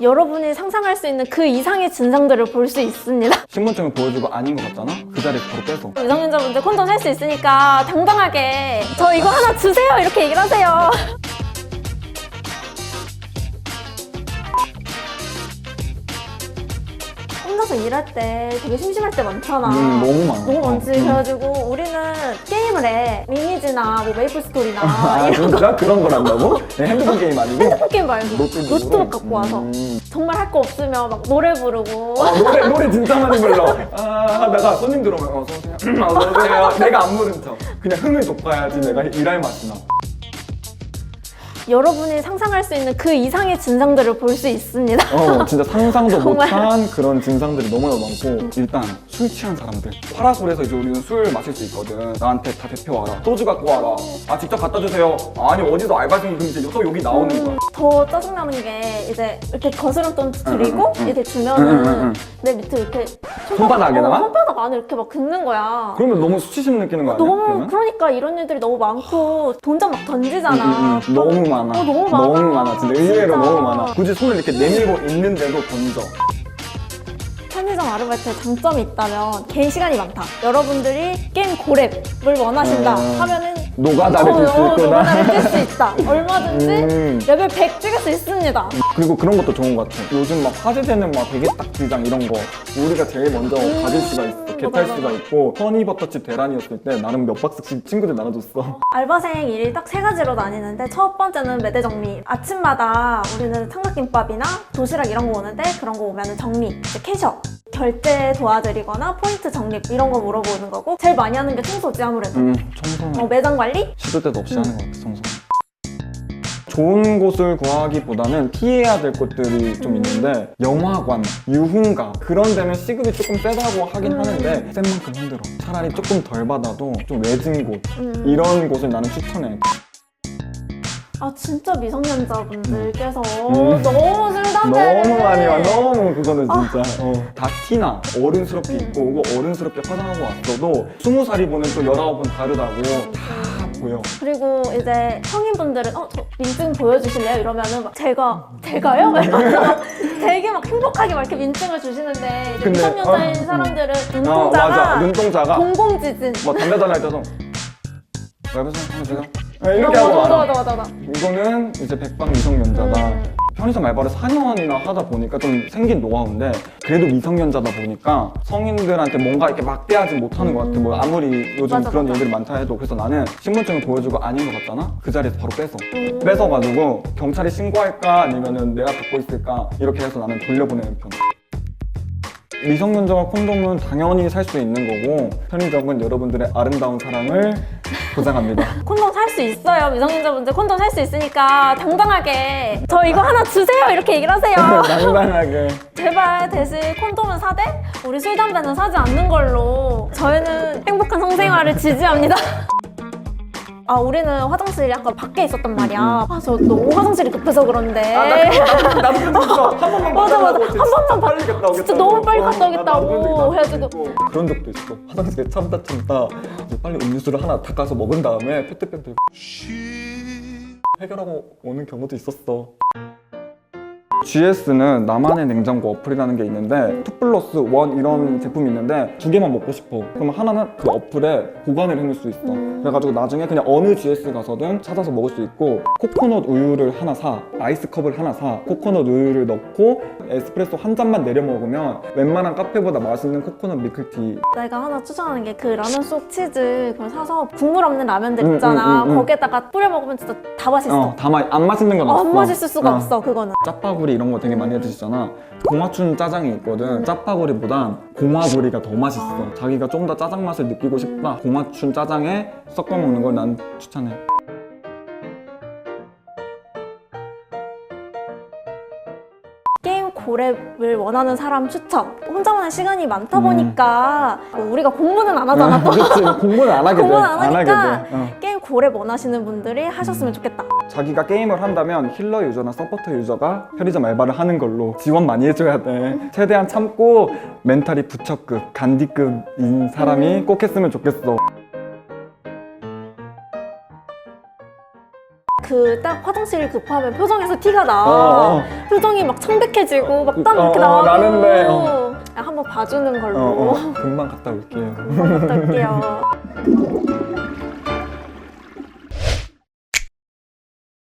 여러분이 상상할 수 있는 그 이상의 증상들을 볼 수 있습니다. 신분증을 보여주고 아닌 것 같잖아? 그 자리에서 바로 빼서. 미성년자분들 콘돔 살 수 있으니까 당당하게 저 이거 하나 주세요 이렇게 얘기를 하세요. 혼자서 일할 때 되게 심심할 때 많잖아. 음, 너무 많아. 너무 많지. 어, 음. 그래가지고 우리는 게임을 해. 리니지나 뭐 메이플 스토리나 아, 이런 진짜? 그런 걸 한다고? 네, 핸드폰 게임 아니고? 게임 말고 노트북으로? 노트북 갖고 와서 음. 정말 할 거 없으면 막 노래 부르고 아, 노래, 노래 진짜 많이 불러. 아, 내가 손님 들어오면 어서 오세요. 어서 오세요. 내가 안 부른 척. 그냥 흥을 돋궈야지 내가 일할 맛이 나. 여러분이 상상할 수 있는 그 이상의 증상들을 볼 수 있습니다. 어, 진짜 상상도 정말. 못한 그런 증상들이 너무나 많고 일단 술 취한 사람들 파라솔에서 이제 우리는 술 마실 수 있거든 나한테 다 대표 와라 소주 갖고 와라 아 직접 갖다 주세요 아니 어디서 알바생이 그럼 이제 또 여기 나오는 거야 더 짜증나는 게 이제 이렇게 거스름 돈 드리고 응, 응, 응. 이렇게 응, 주면은 응, 응. 내 밑에 이렇게 손바닥에다가? 어, 손바닥 안에 이렇게 막 긋는 거야. 그러면 너무 수치심 느끼는 거 아니야? 너무 그러면? 그러니까 이런 일들이 너무 많고 돈좀 막 던지잖아. 응, 응, 응. 너무 많아 어, 너무 많아. 너무 많아 진짜 의외로. 너무 많아 굳이 손을 이렇게 내밀고 있는데도 던져 편의점 아르바이트의 장점이 있다면 개인 시간이 많다. 여러분들이 게임 고렙을 원하신다 음. 하면은 노가다를 뛸수 있구나 뛸수 있다. 얼마든지 음. 레벨 100 찍을 수 있습니다. 그리고 그런 것도 좋은 것 같아. 요즘 막 화제되는 막 베개딱지장 이런 거 우리가 제일 먼저 가질 수가 있어. 개탈 맞아, 수가. 있고 허니버터칩 대란이었을 때 나름 몇 박스씩 친구들 나눠줬어. 알바생 일이 딱 세 가지로 나뉘는데 첫 번째는 매대 정리. 아침마다 우리는 삼각김밥이나 도시락 이런 거 오는데 그런 거 오면은 정리, 이제 캐셔. 결제 도와드리거나 포인트 적립 이런 거 물어보는 거고 제일 많이 하는 게 청소지 아무래도 음, 청소는 어, 매장 관리? 시도 때도 없이 하는 것 같아, 청소. 좋은 곳을 구하기보다는 피해야 될 곳들이 좀 있는데 영화관, 유흥가 그런 데는 시급이 조금 세다고 하긴 하는데 센 만큼 힘들어 차라리 조금 덜 받아도 좀 외진 곳 음. 이런 곳을 나는 추천해 아 진짜 미성년자분들께서 음. 너무 술 담배 너무 많이 와 너무 그거는 아. 진짜 어. 다 티나 어른스럽게 음. 입고 오고 어른스럽게 화장하고 왔어도 스무 살이 보는 또 열아홉은 다르다고 다 보여 그리고 이제 성인분들은 어저 민증 보여주실래요? 이러면은 막 제가 제가요? 막 이러면서 막 되게 막 행복하게 막 이렇게 민증을 주시는데 이제 근데, 미성년자인 어, 사람들은 어 맞아 눈동자가 눈동자가 공공지진 뭐 담배 달랄 때도 여보세요 하세요 네, 이렇게 어, 하고 맞아, 말아. 맞아 맞아. 맞아 이거는 이제 백방 미성년자다. 음. 편의점 알바를 4년이나 하다 보니까 좀 생긴 노하우인데 그래도 미성년자다 보니까 성인들한테 뭔가 이렇게 막대하지 못하는 것 같아. 뭐 아무리 요즘 맞아, 그런 맞아. 일들이 많다 해도 그래서 나는 신분증을 보여주고 아닌 것 같잖아? 그 자리에서 바로 뺏어 음. 뺏어가지고 경찰에 신고할까 아니면은 내가 갖고 있을까 이렇게 해서 나는 돌려보내는 편 미성년자가 콘돔은 당연히 살 수 있는 거고 편의점은 여러분들의 아름다운 사랑을 보장합니다. 콘돔 살 수 있어요. 미성년자분들 콘돔 살 수 있으니까 당당하게. 저 이거 하나 주세요. 이렇게 얘기를 하세요. 당당하게. 제발 대신 콘돔은 사되 우리 술 담배는 사지 않는 걸로. 저희는 행복한 성생활을 지지합니다. 아 우리는 화장실이 약간 밖에 있었단 말이야. 아 저 너무 화장실이 급해서 그런데. 나도 그랬어. 한 번만 맞아, 맞아. 한 번만 빨리 갔다 오겠다고. 진짜 너무 빨리 갔다 어, 오겠다고 그런 해가지고. 그런 적도 있어. 화장실에 참다 참다 이제 빨리 음료수를 하나 닦아서 먹은 다음에 페트병 들고 해결하고 오는 경우도 있었어. GS는 나만의 냉장고 어플이라는 게 있는데 2 플러스 1 이런 제품이 있는데 두 개만 먹고 싶어 그러면 하나는 그 어플에 보관을 해놓을 수 있어 그래가지고 나중에 그냥 어느 GS 가서든 찾아서 먹을 수 있고 코코넛 우유를 하나 사 아이스컵을 하나 사 코코넛 우유를 넣고 에스프레소 한 잔만 내려 먹으면 웬만한 카페보다 맛있는 코코넛 밀크티 내가 하나 추천하는 게 그 라면 속 치즈 그걸 사서 국물 없는 라면들 음, 있잖아. 음, 음, 음. 거기에다가 뿌려 먹으면 진짜 다 맛있어. 어, 다 마, 안 맛있는 건 어, 없어 안 맛있을 수가 어. 없어 그거는. 짜파구리 이런 거 되게 많이 해드시잖아 고마춘 짜장이 있거든 짜파구리보단 고마구리가 더 맛있어 자기가 좀 더 짜장 맛을 느끼고 싶다 고마춘 짜장에 섞어 먹는 걸 난 추천해 게임 고렙을 원하는 사람 추천. 혼자만의 시간이 많다 보니까 뭐 우리가 공부는 안 하잖아. 또. 그렇지 공부를 안 하게 돼. 공부는 안 하니까 돼. 어. 게임 고렙 원하시는 분들이 하셨으면 좋겠다. 자기가 게임을 한다면 힐러 유저나 서포터 유저가 편의점 알바를 하는 걸로 지원 많이 해줘야 돼. 최대한 참고 멘탈이 부처급, 간디급인 사람이 꼭 했으면 좋겠어. 그 딱 화장실이 급하면 표정에서 티가 나. 어, 어. 표정이 막 청백해지고 막땀 어, 이렇게 어, 나고. 나는데, 어. 야, 한번 봐주는 걸로 어, 어. 금방 갔다 올게요. 갔다 올게요.